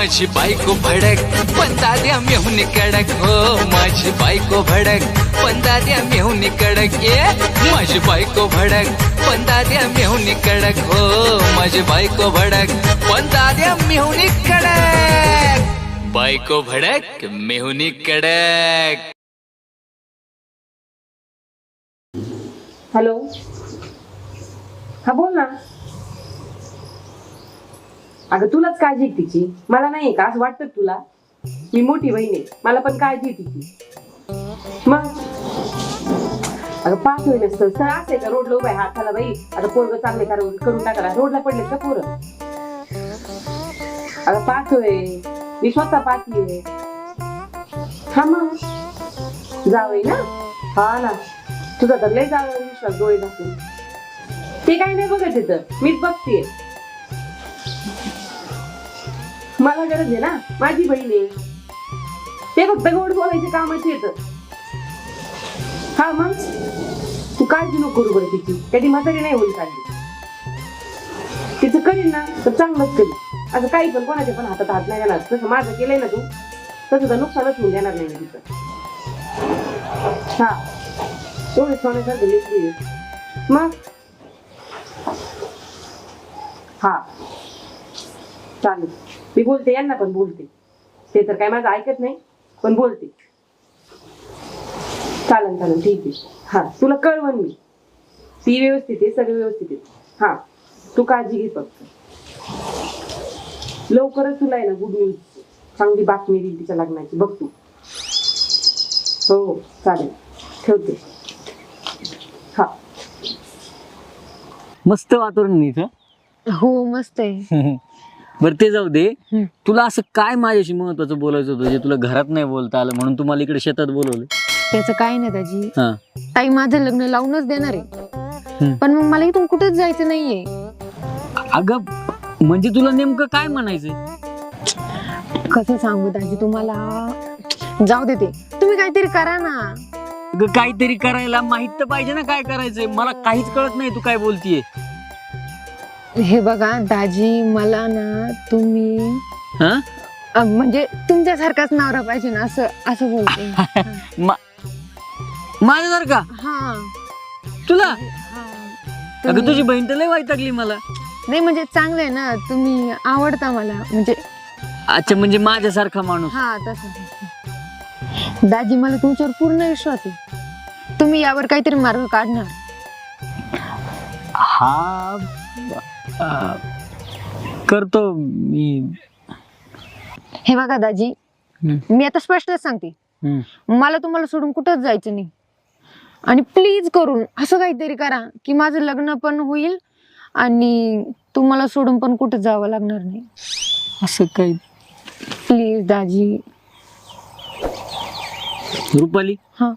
माझी बायको भडक, पण दाद्या मेहून कडक. हो, माझी बायको भडक, पण दाद्या मेहून कडक ये. माझी बायको भडक, पण दाद्या मेहून कडक. हो, माझी बायको भडक, पण दाद्या मेहून कडक. बायको भडक, मेहुनी कडक. हॅलो. हा, बोल ना. अगं तुलाच काळजी आहे तिची. मला नाही का असं वाटतं तुला? मी मोठी बहीण आहे. मला पण काळजी आहे तिची. मग? अगं पाच होईल नसतं सर असं आहे का? रोडला उभा आहे हाताला बाई. आता पोरग चांगले करून करून टाकला रोडला पडले का पोरं? अगं पाच होय मी स्वतः पाचली आहे हा मग? जावई ना? हा ना. तुझा तर लय जावं विश्वास डोळे दाखवून ते काही नाही बघत तिथं मीच बघतीये. मला गरज आहे ना? माझी बहीण आहे. ते फक्त गोड बोलायचे कामाचे येत हा मग? तू काळजी नको करू बरं तिची. कधी म्हातारी नाही होईल काढली तिचं करीन ना तर चांगलंच करीन. असं काही पण कोणाच्या पण हातात हात नाही येणार तसं माझं केलंय ना तू तसं तर नुकसानच होऊन देणार नाही तिचं. हा. एवढे सोन्यासारखं लेकरू मग? हा. चालेल. मी बोलते यांना पण बोलते. ते तर काय माझं ऐकत नाही पण बोलते. चालेल चालेल ठीक आहे. हा तुला कळवण मी. ती व्यवस्थित आहे सगळं व्यवस्थित आहे. हा तू काळजी घे फक्त. लवकरच तुला आहे ना गुड न्यूज चांगली बातमी देईल तिच्या लग्नाची. बघ तू. हो हो चालेल. ठेवते. हा. मस्त वातावरण इथं. हो मस्त आहे. बरं ते जाऊ दे. तुला असं काय माझ्याशी महत्वाचं बोलायचं होतं? जे तुला घरात नाही बोलता आलं म्हणून तुम्हाला इकडे शेतात बोलवलं. त्याचं काय नाही दाजी. हा. ताई माझं लग्न लावूनच देणार. आहे. पण मग मला इथून कुठेच जायचं नाहीये. अगं म्हणजे तुला नेमकं काय म्हणायचंय? कसं सांगू दाजी तुम्हाला? जाऊ दे ते. तुम्ही काहीतरी करा ना. अगं काहीतरी करायला माहीत तर पाहिजे ना काय करायचंय. मला काहीच कळत नाही तू काय बोलतीये. हे बघा दाजी मला ना तुम्ही हा? अ, म्हणजे तुमच्यासारखाच नवरा पाहिजे ना असं असं बोलते. जर का हा. तुला? हा. अगं तुझी बहीण तर लय वाईटागली मला. नाही म्हणजे चांगलं आहे ना तुम्ही आवडता मला म्हणजे अच्छा म्हणजे माझ्यासारखा माणूस. हा तसं. दाजी मला तुमच्यावर पूर्ण विश्वास आहे. तुम्ही यावर काहीतरी मार्ग काढणार. हा अं, करतो मी. हे बघा दाजी हम्म. मी आता स्पष्टच सांगते. हम्म. मला तुम्हाला सोडून कुठंच जायचं नाही. आणि प्लीज करून असं काहीतरी करा की माझं लग्न पण होईल आणि तुम्हाला सोडून पण कुठं जावं लागणार नाही. असं काही प्लीज दाजी. रुपाली? हा.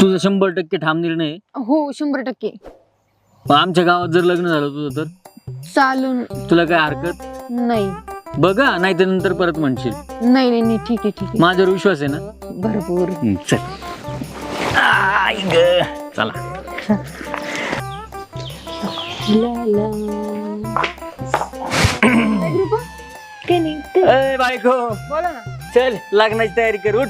तुझा शंभर टक्के ठाम निर्णय आहे. हो शंभर टक्के. पण आमच्या गावात जर लग्न झालं तुझं तर? चालून. तुला काय हरकत? नाही. बघा नाही तर नंतर परत म्हणशील. नाही नाही नाही ठीक आहे ठीक आहे. माझ्यावर विश्वास आहे ना? भरपूर. चल. आई ग. चला. काय नाही ते- ए बायको. बोला ना. चल लग्नाची तयारी कर उठ.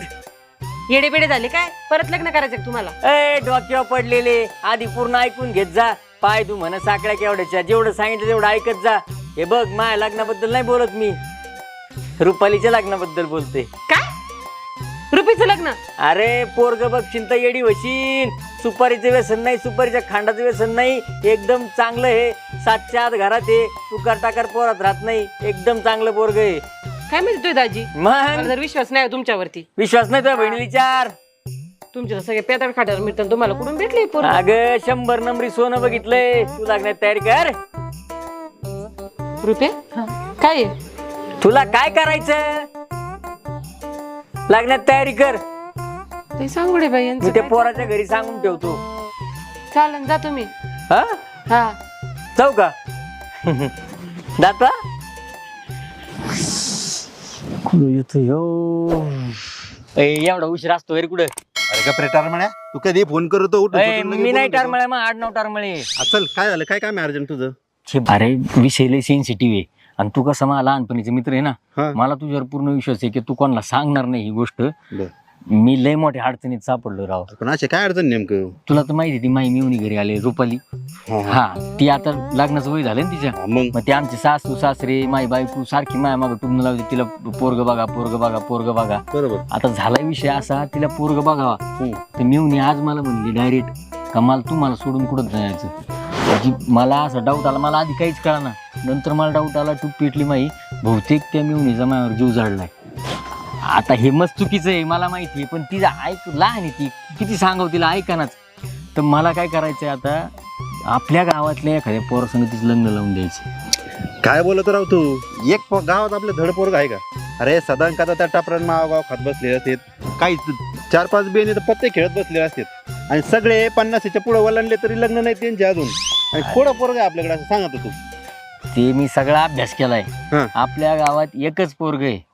येडेपेडे झाले काय? परत लग्न करायचं का तुम्हाला? ए डोक्यावर पडलेले. आधी पूर्ण ऐकून घेत जा. पाय तू म्हणा साकड्या केवढ्याच्या जेवढं सांगितलं तेवढं ऐकत जा. हे बघ माझ्या लग्नाबद्दल नाही बोलत मी. रुपालीच्या लग्नाबद्दल बोलते. काय? रुपीचं लग्न? अरे पोरग बघ चिंता येडी वशीन सुपारीचं व्यसन नाही सुपारीच्या खांडाचं व्यसन नाही. एकदम चांगलं हे. सातच्या आत घरात आहे तुकार टाकार पोरात राहत नाही. एकदम चांगलं पोरग आहे काय माहिती तुझी दाजी मला मग जर विश्वास नाही तुमच्यावरती. विश्वास नाही तुझ्या बहिणीला विचार. तुमच्या तर सगळे पेताळ खाट्यावर मिळतात. तुम्हाला कुठून भेटले पोरं? अगं शंभर नंबरी सोनं बघितलंय. तू लागण्यात तयारी कर. रुपये काय आहे? तुला काय करायचं? लागण्यात तयारी कर. ते सांगू रे बाई मी यांचं ते काय? पोराच्या घरी सांगून ठेवतो. चालेल जा तुम्ही. हा? हा. जाऊ का? दाता? येतो यो ए, एवढा उशीर असतो घरी कुठं? अरे का प्रेटार म्हणा तू कधी फोन करतो उठून ए, सुटून लगेच मी नाही घेतो. टारमळे मग आडनाव टारमळे. आ, चल काय झालं? काय काम आहे अर्जंट तुझं? अरे विषय लय सेन्सिटिव्ह आहे. आणि तू कसं मला लहानपणीचे मित्र आहे ना हा. मला तुझ्यावर पूर्ण विश्वास आहे की तू कोणाला सांगणार नाही ही गोष्ट. बर. मी लय मोठ्या अडचणीत सापडलो राव. पण असे काय अडचण नेमकं? तुला तर माहिती आहे ती माई मिवणी घरी आले रुपाली. हा, हा. हा ती आता लग्नाचं वय झालं ना तिच्या. हा, मग? मग ते आमचे सासू सासरे माई बायको सारखी माया मागं टुमणं लावते तिला पोरग बघा पोरग बघा पोरग बघा. बरोबर. आता झाला विषय असा तिला पोरग बघावा. हम्म. तर मिवणी आज मला म्हणली डायरेक्ट का मला तू मला सोडून कुठं जायचं? म्हणजे मला असं डाऊट आला मला आधी काहीच कळना. नंतर मला डाऊट आला तू पेटली माई. बहुतेक त्या मिवणीचा माझ्यावर जीव जाडलाय आता हे मस्त चुकीचं आहे मला माहिती आहे पण तिला ऐक लहान आहे ती. किती सांगाव तिला ऐकानाच तर मला काय करायचंय आता आपल्या गावातल्या एखाद्या पोरासंग तिचं लग्न लावून द्यायचं काय बोलत राव तू? एक पो- गावात आपलं धड पोरग आहे का? अरे सदान का त्या टापरान मागाव खात बसलेले असतात. काही त- चार पाच बेने तर पत्ते खेळत बसलेले असतात. आणि सगळे पन्नासीच्या पुढे वलंडले तरी लग्न नाही त्यांचे अजून. आणि थोडं पोरग आहे आपल्याकडे असं सांगत तू. ते मी सगळा अभ्यास केलाय. हं. आपल्या गावात एकच पोरग आहे.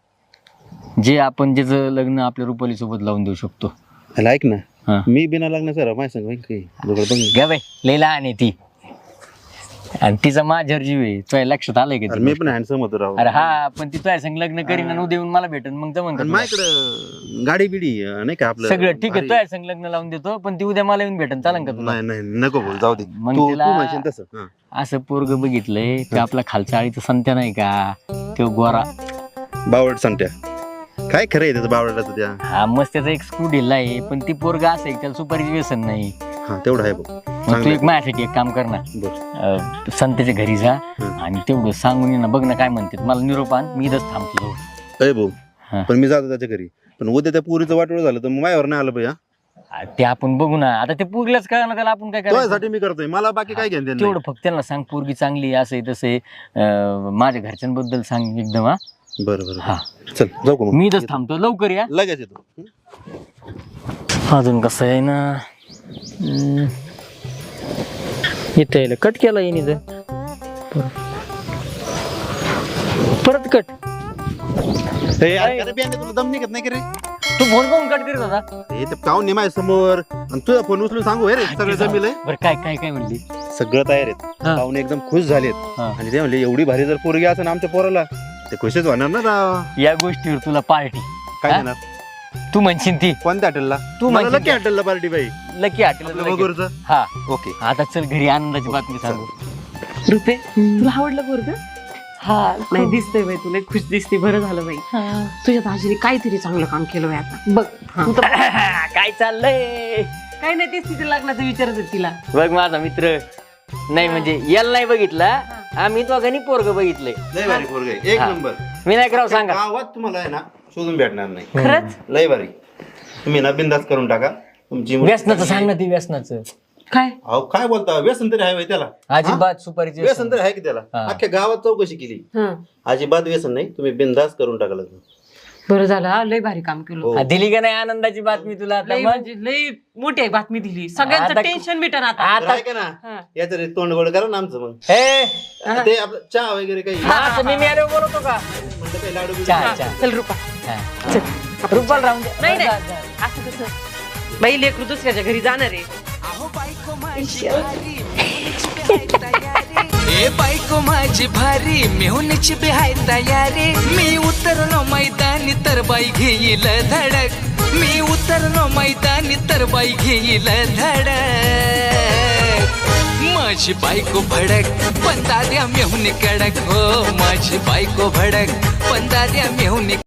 जे आपण ज्याचं लग्न आपल्या रुपाली सोबत लावून देऊ शकतो. ऐक हा. ना मी बिना लग्न सर माहिती सांग काही दोघं बघ. ना. ग बाई लई लहान आहे ती. आणि तिचा माझ्यावर जीव आहे तुझ्या लक्षात आलंय का अरे ती मी? पण हँडसम होतो राव. अरे हा पण ती तुझ्या संग लग्न करीन आणि उद्या येऊन मला भेटन मग जमन का आणि तुला? माझ्याकडं गाडी बिडी अं, नाही का आपलं? सगळं ठीक आहे भारी- तुझ्या संग लग्न लावून देतो पण ती उद्या मला येऊन भेटन चालन का तुला? नाही नाही नको बोल जाऊ दे. मग तू तू तिला- म्हणशील तसं. हा. असं पोरग बघितलंय ते आपला खालच्या आळीचा संत्या नाही का तो गोरा. बावड संट्या काय खरं आहे त्याचं बावडाचं त्या हा मस्त त्याचा एक स्क्रू ढिल्ला आहे पण ती पोरग असं आहे त्याला सुपारीची व्यसन नाही. हा तेवढं आहे बघ. मग तू चांगलं एक माझ्यासाठी एक काम कर ना. बर. अं, संत्याच्या घरी जा हं. आणि तेवढं सांगून ये ना बघ ना काय म्हणते मला निरोप आण मी इथंच थांबतो. अय भाऊ हा. पण मी जातो त्याच्या घरी. पण उद्या त्या पुरीचं वाटोळ झालं तर मग माझ्यावर नाही आलं आ, ते आपण बघू ना. आता ते पोरगीलाच कळा ना त्याला आपण काय करायचं? तुझ्यासाठी मी करतोय. मला बाकी काय घेणं देणं तेवढं फक्त त्यांना सांग पोरगी चांगली आहे, असं आहे तसं आहे. अं, माझ्या घरच्यांबद्दल सांग एकदम हा. बरं बरं हा. चल जाऊ का मग? मी इथंच थांबतो. लवकर या. लगेच येतो. अजून कसं आहे ना? हम्म. इथं यायला कट केला येईन इथं. परत. कट ए, अरे अरे बियाणे तुला दम निघत नाही का रे? तू फोन करून कट करीत होता? माझ्यासमोर आणि तुझा फोन उचलून सांगू हे रे सगळं जमिलंय. बरं काय काय काय म्हणली? सगळं तयार आहेत. हा. पाहुणे एकदम खुश झालेत. हा. आणि ते म्हणले एवढी भारी जर पोरगी असेल आमच्या पोराला ते खुशच होणार ना राव. या गोष्टीवर तुला पार्टी. काय हा? देणार? तू म्हणशील ती. कोणत्या हॉटेलला? तू मला म्हणशील नक्की हॉटेलला पार्टी बाई. लकी आपलं हॉटेल हा ओके आता चल घरी आनंदाची बातमी सांगू. रुपे तुला आवडलं पोरग? हा नाही दिसतंय बाई तुला. खुश दिसते बरं झालं बाई. तुझ्या दाजीने काहीतरी चांगलं काम केलं बाई आता. बघ. काय चाललंय? काय नाही तेच तिथे लग्नाचं विचारत होती तिला. बघ माझा मित्र. नाही म्हणजे याला नाही बघितला. आम्ही तो गणी पोरग बघितलंय. लय भारी पोरग आहे. एक हा. नंबर. विनायकराव सांगा. गावात तुम्हाला आहे ना शोधून भेटणार नाही. खरंच? लय भारी. तुम्ही ना बिंदास करून टाका. तुमची मुलगी व्यसनाचं सांग ना ती व्यसनाचं. काय? अहो काय बोलता? व्यसन तरी आहे बाई त्याला. अजिबात सुपारीचे व्यसन तरी आहे की त्याला? हा. अख्ख्या गावात चौकशी केली. हं. अजिबात व्यसन नाही. तुम्ही बिंदास करून टाका लग्न बरं झालं हा, लय भारी काम केलं. हो. हा, दिली का नाही आनंदाची बातमी तुला आता? लय मग? म्हणजे लय मोठी आहे बातमी दिली. सगळ्यांचं आता- टेन्शन मिटन आता. आता ऐका ना हा. याचं रे तोंड गोड करा ना आमचं मग. हे? ते आपलं चहा वगैरे काही हा, मी मेरे बोलतो का? म्हणलं काही लाडू बिडू चहा चहा. चल रुपा. हा. रुपाल राहून दे. नाही. असं कसं? बाई लेकरू दुसऱ्याच्या घरी जाणार आहे. ए बायको माझी भारी मेहुनीची बिहाय तयारी. मी उतरलो मैदानी तर बाई घेईल धडक. मी उतरलो मैदानी तर बाई घेईल धडक. माझी बायको भडक पण दाद्या मेहुनी कडक. हो माझी बायको भडक पण दाद्या मेहुनी